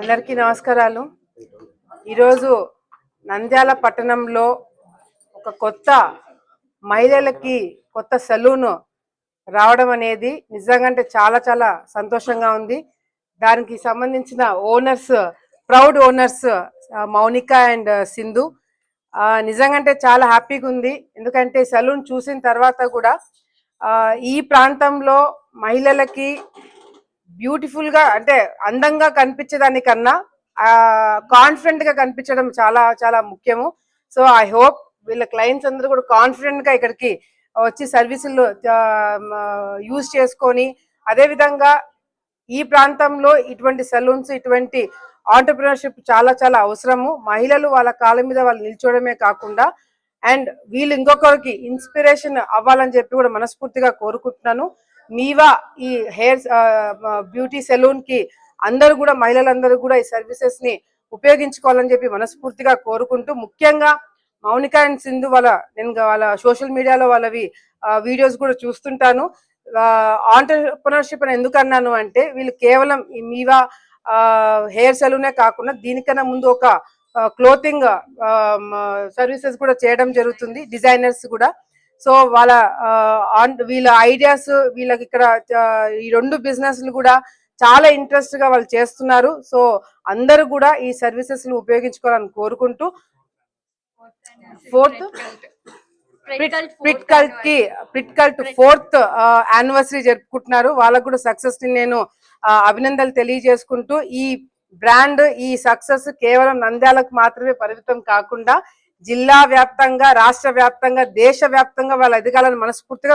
అందరికీ నమస్కారాలు. ఈరోజు నంద్యాల పట్టణంలో ఒక కొత్త మహిళలకి కొత్త సలూన్ రావడం అనేది నిజంగా అంటే చాలా చాలా సంతోషంగా ఉంది. దానికి సంబంధించిన owners proud owners Mounika and Sindhu. నిజంగా అంటే చాలా హ్యాపీగా ఉంది. ఎందుకంటే సలూన్ చూసిన తర్వాత కూడా ఈ ప్రాంతంలో మహిళలకి బ్యూటిఫుల్గా అంటే అందంగా కనిపించేదానికన్నా కాన్ఫిడెంట్గా కనిపించడం చాలా చాలా ముఖ్యము. సో ఐ హోప్ వీళ్ళ క్లయింట్స్ అందరూ కూడా కాన్ఫిడెంట్గా ఇక్కడికి వచ్చి సర్వీసులు యూజ్ చేసుకొని అదే విధంగా ఈ ప్రాంతంలో ఇటువంటి సలూన్స్ ఇటువంటి ఆంటర్ప్రినర్షిప్ చాలా చాలా అవసరము. మహిళలు వాళ్ళ కాళ్ళ మీద వాళ్ళు నిల్చోవడమే కాకుండా అండ్ వీళ్ళు ఇంకొకరికి ఇన్స్పిరేషన్ అవ్వాలని చెప్పి కూడా మనస్ఫూర్తిగా కోరుకుంటున్నాను. మీవా ఈ హెయిర్ బ్యూటీ సెలూన్కి అందరూ కూడా మహిళలందరూ కూడా ఈ సర్వీసెస్ని ఉపయోగించుకోవాలని చెప్పి మనస్ఫూర్తిగా కోరుకుంటూ ముఖ్యంగా మౌనిక అండ్ సింధు వాళ్ళ నేను వాళ్ళ సోషల్ మీడియాలో వాళ్ళవి వీడియోస్ కూడా చూస్తుంటాను. ఆంటర్ప్రినర్షిప్ అని ఎందుకు అన్నాను అంటే వీళ్ళు కేవలం ఈ మీవా హెయిర్ సెలూనే కాకుండా దీనికన్నా ముందు ఒక క్లోతింగ్ సర్వీసెస్ కూడా చేయడం జరుగుతుంది డిజైనర్స్ కూడా. సో వాళ్ళ వీళ్ళ ఐడియాస్ వీళ్ళకి ఇక్కడ ఈ రెండు బిజినెస్లు కూడా చాలా ఇంట్రెస్ట్గా వాళ్ళు చేస్తున్నారు. సో అందరూ కూడా ఈ సర్వీసెస్ ఉపయోగించుకోవాలని కోరుకుంటూ ఫోర్త్ ప్రిట్ కల్ట్కి ప్రిట్ కల్ట్ ఫోర్త్ యానివర్సరీ జరుపుకుంటున్నారు. వాళ్ళకు కూడా సక్సెస్ని నేను అభినందనలు తెలియజేసుకుంటూ ఈ బ్రాండ్ ఈ సక్సెస్ కేవలం నంద్యాలకు మాత్రమే పరిమితం కాకుండా జిల్లా వ్యాప్తంగా రాష్ట్ర వ్యాప్తంగా దేశ వ్యాప్తంగా వాళ్ళు ఎదగాలని మనస్ఫూర్తిగా